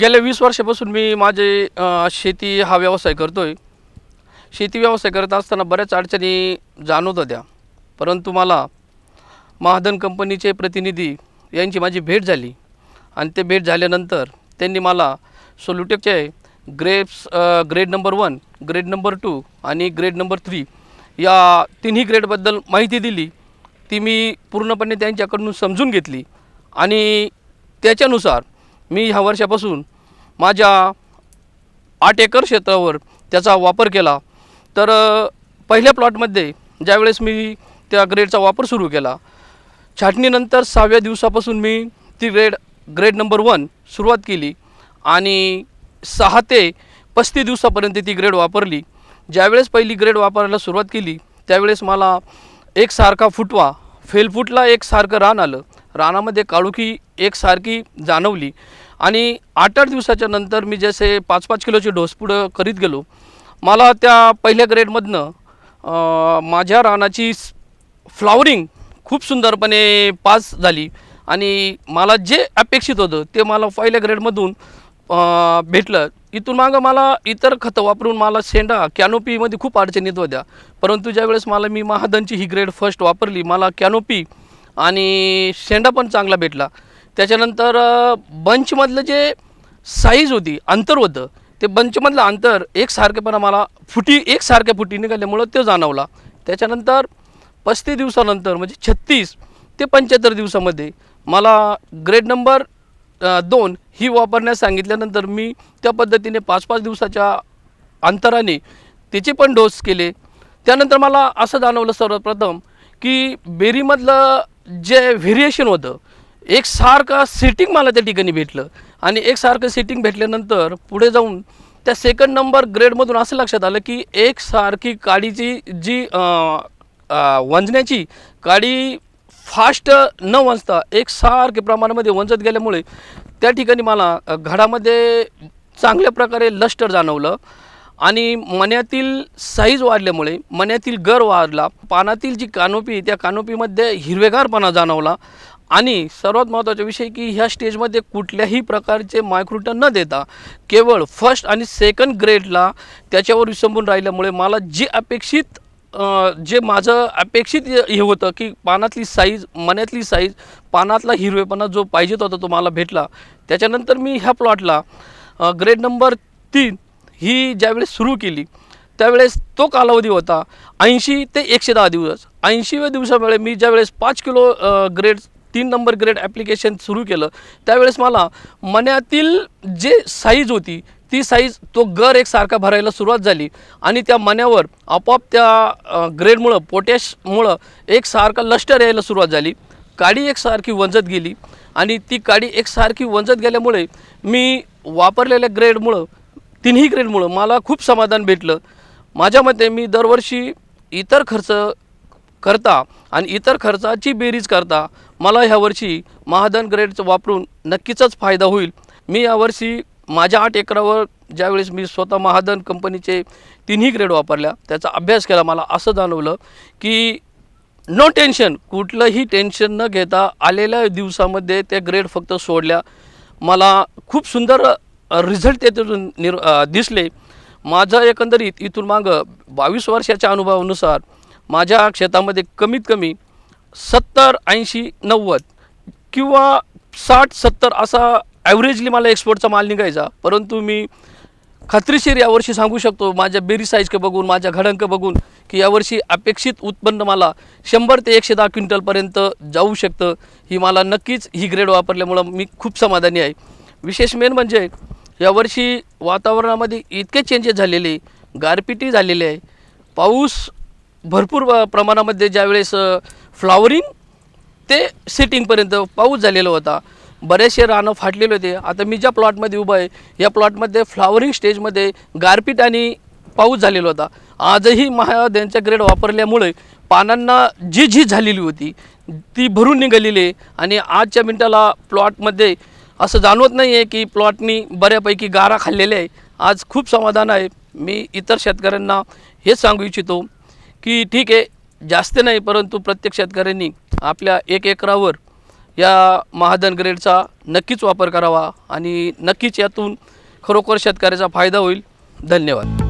गेल्या वीस वर्षापासून मी माझे अ, शेती हा व्यवसाय करतो आहे शेती व्यवसाय करत असताना बऱ्याच अडचणी जाणवत होत्या. परंतु मला महादन कंपनीचे प्रतिनिधी यांची माझी भेट झाली. आणि ते भेट झाल्यानंतर त्यांनी मला सोल्युटेकचे ग्रेप्स अ, grade number one grade number two आणि ग्रेड नंबर थ्री या तिन्ही ग्रेडबद्दल माहिती दिली. ती मी पूर्णपणे त्यांच्याकडून समजून घेतली. आणि त्याच्यानुसार मी ह्या वर्षापासून माझ्या आठ एकर क्षेत्रावर त्याचा वापर केला. तर पहिल्या प्लॉटमध्ये ज्यावेळेस मी त्या ग्रेडचा वापर सुरू केला छाटणीनंतर सहाव्या दिवसापासून मी ती ग्रेड ग्रेड नंबर वन सुरुवात केली आणि सहा ते पस्तीस दिवसापर्यंत ती ग्रेड वापरली. ज्यावेळेस पहिली ग्रेड वापरायला सुरुवात केली त्यावेळेस मला एकसारखा फुटवा फेलफुटला एकसारखं रान आलं. रानामध्ये काळुखी एकसारखी जाणवली. आणि आठ आठ दिवसाच्या नंतर मी जसे पाच पाच किलोचे डोस पुढं करीत गेलो मला त्या पहिल्या ग्रेडमधनं माझ्या रानाची फ्लॉवरिंग खूप सुंदरपणे पास झाली. आणि मला जे अपेक्षित होतं ते मला पहिल्या ग्रेडमधून भेटलं. इथून मागं मला इतर खतं वापरून मला शेंडा कॅनोपीमध्ये खूप अडचणीत होत्या. परंतु ज्यावेळेस मला मी महादनची ही ग्रेड फर्स्ट वापरली मला कॅनोपी आणि शेंडा पण चांगला भेटला. त्याच्यानंतर बंचमधलं जे साईज होती अंतर होतं ते बंचमधलं अंतर एकसारखेपणा मला फुटी एकसारख्या फुटी निघाल्यामुळं ते जाणवला. त्याच्यानंतर पस्तीस दिवसानंतर म्हणजे छत्तीस ते पंच्याहत्तर दिवसामध्ये मला ग्रेड नंबर दोन ही वापरण्यास सांगितल्यानंतर मी त्या पद्धतीने पाच पाच दिवसाच्या अंतराने त्याचे पण डोस केले. त्यानंतर मला असं जाणवलं सर्वप्रथम की बेरीमधलं जे व्हेरिएशन होतं एक सारखं सिटिंग मला त्या ठिकाणी भेटलं. आणि एक सारखं सिटिंग भेटल्यानंतर पुढे जाऊन त्या सेकंड नंबर ग्रेडमधून असं लक्षात आलं की एक सारखी काडीची जी वंजण्याची काडी फास्ट न वंचता एक सारखे प्रमाणामध्ये वंचत गेल्यामुळे त्या ठिकाणी मला घडामध्ये चांगल्या प्रकारे लष्टर जाणवलं. आणि मण्यातील साईज वाढल्यामुळे मण्यातील गर वाढला. पानातील जी कानोपी त्या कानोपीमध्ये हिरवेगारपणा जाणवला. आणि सर्वात महत्त्वाचा विषय की ह्या स्टेजमध्ये कुठल्याही प्रकारचे मायक्रोटन न देता केवळ फर्स्ट आणि सेकंड ग्रेडला त्याच्यावर विसंबून राहिल्यामुळे मला जे अपेक्षित जे माझं अपेक्षित हे होतं की पानातली साईज मण्यातली साईज पानातला हिरवेपणा जो पाहिजेत होता तो मला भेटला. त्याच्यानंतर मी ह्या प्लॉटला ग्रेड नंबर तीन ही ज्यावेळेस सुरू केली त्यावेळेस तो कालावधी होता ऐंशी ते एकशे दहा दिवस. ऐंशीव्या दिवसामुळे मी ज्यावेळेस पाच किलो ग्रेड तीन नंबर ग्रेड ॲप्लिकेशन सुरू केलं. त्यावेळेस मला मण्यातील जे साईज होती ती साईज तो गर एकसारखा भरायला सुरुवात झाली. आणि त्या मण्यावर आपोआप त्या ग्रेडमुळं पोटॅशमुळं एकसारखा लष्टर यायला सुरुवात झाली. काडी एकसारखी वंजत गेली. आणि ती काडी एकसारखी वंजत गेल्यामुळे मी वापरलेल्या ग्रेडमुळं तिन्ही ग्रेडमुळं मला खूप समाधान भेटलं. माझ्या मते मी दरवर्षी इतर खर्च करता आणि इतर खर्चाची बेरीज करता मला ह्यावर्षी महाधन महादन ग्रेडचं वापरून नक्कीचाच फायदा होईल. मी यावर्षी माझ्या आठ एकरावर ज्यावेळेस मी स्वतः महादन कंपनीचे तिन्ही ग्रेड वापरल्या त्याचा अभ्यास केला मला असं जाणवलं की नो टेन्शन कुठलंही टेन्शन न घेता आलेल्या दिवसामध्ये त्या ग्रेड फक्त सोडल्या. मला खूप सुंदर रिझल्ट त्यातून निर दिसले. माझं एकंदरीत इथून मागं बावीस वर्षाच्या अनुभवानुसार माझ्या क्षेत्रामध्ये कमीत कमी सत्तर ऐंशी नव्वद किंवा साठ सत्तर असा ॲव्हरेजली मला एक्सपोर्टचा माल निघायचा. परंतु मी खात्रीशीर यावर्षी सांगू शकतो माझ्या बेरी साईजकं बघून माझ्या घडंक बघून की यावर्षी अपेक्षित उत्पन्न मला शंभर ते एकशे दहा क्विंटलपर्यंत जाऊ शकतं. ही मला नक्कीच ही ग्रेड वापरल्यामुळं मी खूप समाधानी आहे. विशेष मेन म्हणजे यावर्षी वातावरणामध्ये इतके चेंजेस झालेले गारपिटी झालेले आहे. पाऊस भरपूर प्रमाणामध्ये ज्यावेळेस फ्लॉवरिंग ते सेटिंगपर्यंत पाऊस झालेला होता. बरेचसे रानं फाटलेले होते. आता मी ज्या प्लॉटमध्ये उभं आहे या प्लॉटमध्ये फ्लॉवरिंग स्टेजमध्ये गारपीट आणि पाऊस झालेला होता. आजही महाद्यांच्या ग्रेड वापरल्यामुळे पानांना जी झी झालेली होती ती भरून निघालेली आहे. आणि आजच्या मिनटाला प्लॉटमध्ये असं जाणवत नाही आहे की प्लॉटनी बऱ्यापैकी गारा खाल्लेले आहे. आज खूप समाधान आहे. मी इतर शेतकऱ्यांना हेच सांगू इच्छितो. की ठीक आहे जास्त नाही परंतु प्रत्येक शेतकऱ्यांनी आपल्या एक एकरावर या महादन ग्रेडचा नक्कीच वापर करावा आणि नक्कीच यातून खरोखर शेतकऱ्याचा फायदा होईल. धन्यवाद.